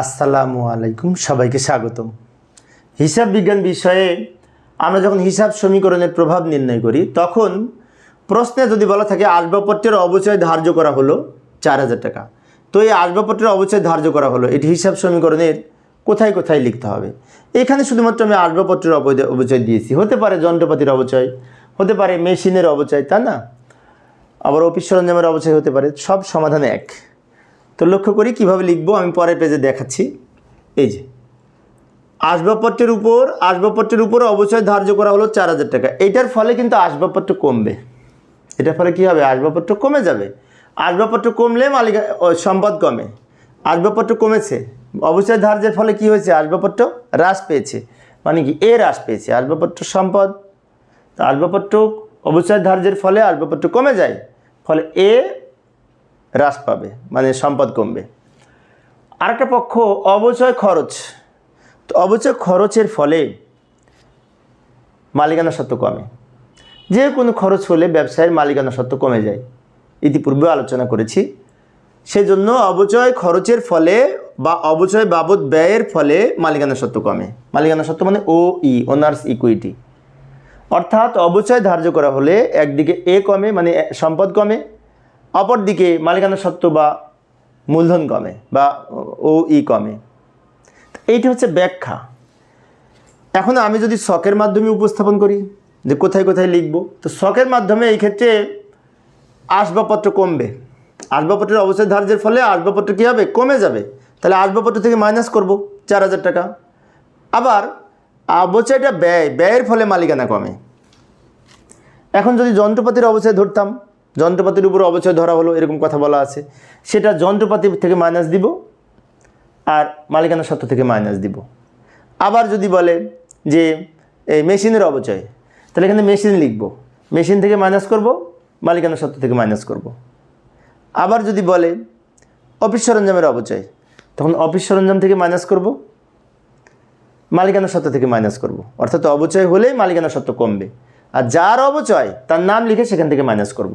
আসসালামু আলাইকুম, সবাইকে স্বাগতম। হিসাব বিজ্ঞান বিষয়ে আমরা যখন হিসাব সমীকরণের প্রভাব নির্ণয় করি, তখন প্রশ্নে যদি বলা থাকে আসবাবপত্রের অবচয় ধার্য করা হলো চার হাজার টাকা। তো এই আসবাবপত্রের অবচয় ধার্য করা হলো, এটি হিসাব সমীকরণের কোথায় কোথায় লিখতে হবে? এখানে শুধুমাত্র আমি আসবাবপত্রের অবচয় দিয়েছি। হতে পারে যন্ত্রপাতির অবচয়, হতে পারে মেশিনের অবচয় তা না? আবার অফিস সরঞ্জামের অবচয় হতে পারে, সব সমাধান এক। তো লক্ষ্য করি কীভাবে লিখব, আমি পরের পেজে দেখাচ্ছি। এই যে, আসবাবপত্রের উপর আসবাবপত্রের উপর অবচয় ধার্য করা হলো চার হাজার টাকা। এটার ফলে কিন্তু আসবাবপত্র কমবে। এটার ফলে কী হবে? আসবাবপত্র কমে যাবে। আসবাবপত্র কমলে মালিক সম্পদ কমে। আসবাবপত্র কমেছে। অবচয় ধার্যের ফলে কি হয়েছে? আসবাবপত্র হ্রাস পেয়েছে। মানে কি? এ হ্রাস পেয়েছে। আসবাবপত্র সম্পদ, তো আসবাবপত্র অবচয় ধার্যের ফলে আসবাবপত্র কমে যায়। ফলে এ হ্রাস পাবে মানে সম্পদ কমবে। আরেকটা পক্ষ, অবচয় খরচ। তো অবচয় খরচের ফলে মালিকানা সত্ত্ব কমে। যে কোনো খরচ হলে ব্যবসায়ের মালিকানা সত্ত্ব কমে যায়। ইতিপূর্বে আলোচনা করেছি। সেজন্য অবচয় খরচের ফলে বা অবচয় বাবদ ব্যয়ের ফলে মালিকানা সত্ত্ব কমে। মালিকানা সত্ত্ব মানে ও ই ওনার্স ইকুইটি অর্থাৎ অবচয় ধার্য করা হলে একদিকে এ কমে মানে সম্পদ কমে অপরদিকে মালিকানা সত্ত্ব বা মূলধন কমে বা ও ই কমে। এইটা হচ্ছে ব্যাখ্যা। এখন আমি যদি শখের মাধ্যমে উপস্থাপন করি, যে কোথায় কোথায় লিখব, তো শখের মাধ্যমে এই ক্ষেত্রে আসবাবপত্র কমবে। আসবাবপত্রের অবচয় ধার্যের ফলে আসবাবপত্র কী হবে? কমে যাবে। তাহলে আসবাবপত্র থেকে মাইনাস করব, চার হাজার টাকা। আবার অবচয়টা ব্যয়। ব্যয়ের ফলে মালিকানা কমে। এখন যদি যন্ত্রপাতির অবচয় ধরতাম যন্ত্রপাতির উপর অবচয় ধরা হলো, এরকম কথা বলা আছে। সেটা যন্ত্রপাতি থেকে মাইনাস দিব আর মালিকানা সত্ত্ব থেকে মাইনাস দিব। আবার যদি বলে যে, এই মেশিনের অবচয় তাহলে এখানে মেশিন লিখব। মেশিন থেকে মাইনাস করব, মালিকানা সত্ত্ব থেকে মাইনাস করব। আবার যদি বলে অফিস সরঞ্জামের অবচয় তখন অফিস সরঞ্জাম থেকে মাইনাস করব, মালিকানা সত্ত্ব থেকে মাইনাস করব। অর্থাৎ অবচয় হলেই মালিকানা সত্ত্ব কমবে। আর যার অবচয় তার নাম লিখে সেখান থেকে মাইনাস করব।